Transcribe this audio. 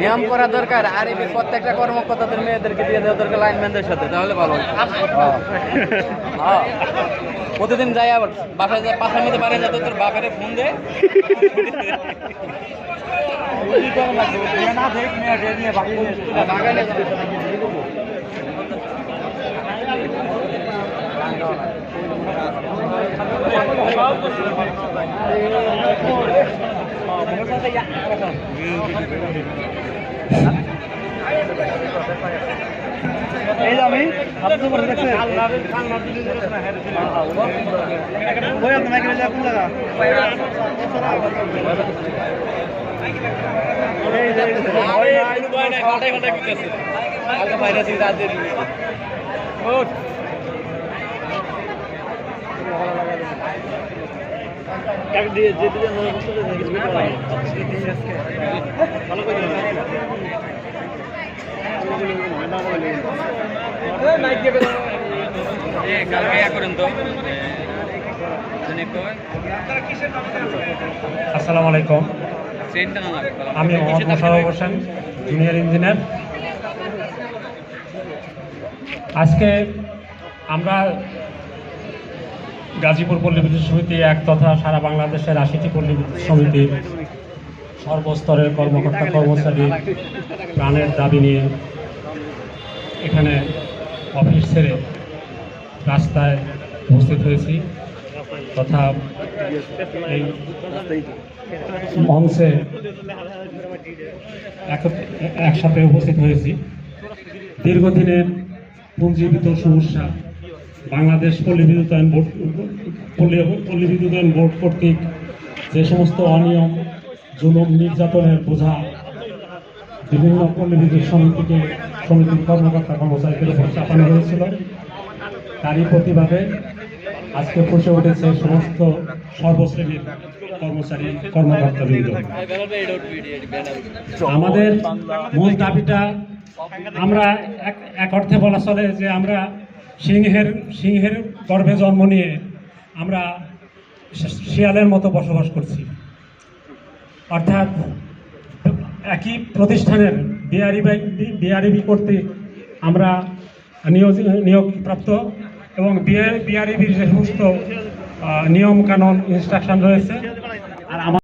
নিয়ম করা দরকার, আর এই প্রত্যেকটা কর্মকর্তাদের, মেয়েদেরকে দিয়ে দেওয়া দরকার লাইনম্যানদের সাথে, তাহলে ভালো হ্যাঁ। প্রতিদিন যাই আবার বাসায় যায় পাশের মধ্যে বাড়ি যাতে তোর বাপের ফোন দে। এই আমি আপনার উপরে দেখছে ওই আপনার মাইকেল কোন জায়গা এই যে, এই যে, এক দিয়ে যে দুজন মনে করছে যে কিছু করতে পারে না। ভালো করে দিলেন। কালকে ইয়া করেন তো আসসালামু আলাইকুম। আমি মোহাম্মদ মোশারফ হোসেন জুনিয়র ইঞ্জিনিয়ার আজকে আমরা গাজীপুর পল্লী বিদ্যুৎ সমিতি এক তথা সারা বাংলাদেশের আশিটি পল্লী বিদ্যুৎ সমিতি সর্বস্তরের কর্মকর্তা কর্মচারী প্রাণের দাবি নিয়ে এখানে অফিস ছেড়ে রাস্তায় উপস্থিত হয়েছি তথা এই মঞ্চে এক- একসাথে উপস্থিত হয়েছি। দীর্ঘদিনের পুঞ্জীবিত সমস্যা বাংলাদেশ পল্লী বোর্ড পল্লী বোর্ড কর্তৃক যে সমস্ত অনিয়ম, জুলুম, নির্যাতনের বোঝা বিভিন্ন পল্লী বিদ্যুৎ সমিতিকে সমিতির কর্মকর্তা কর্মচারীদের উপর চাপানো হয়েছিল। তারই প্রতিবাদে আজকে ফুসে উঠেছে সমস্ত সর্বশ্রেণীর কর্মচারী, কর্মকর্তাবৃন্দ। আমাদের মূল দাবিটা আমরা এক অর্থে বলা চলে যে আমরা সিংহের সিংহের গর্ভে জন্ম নিয়ে আমরা শিয়ালের মতো বসবাস করছি। অর্থাৎ একই প্রতিষ্ঠানের বিআরবি বিআরবি কর্তৃক আমরা নিয়োগ নিয়োগপ্রাপ্ত এবং বিআরবির যে সমস্ত নিয়ম কানুন ইনস্ট্রাকশন রয়েছে। আর আমার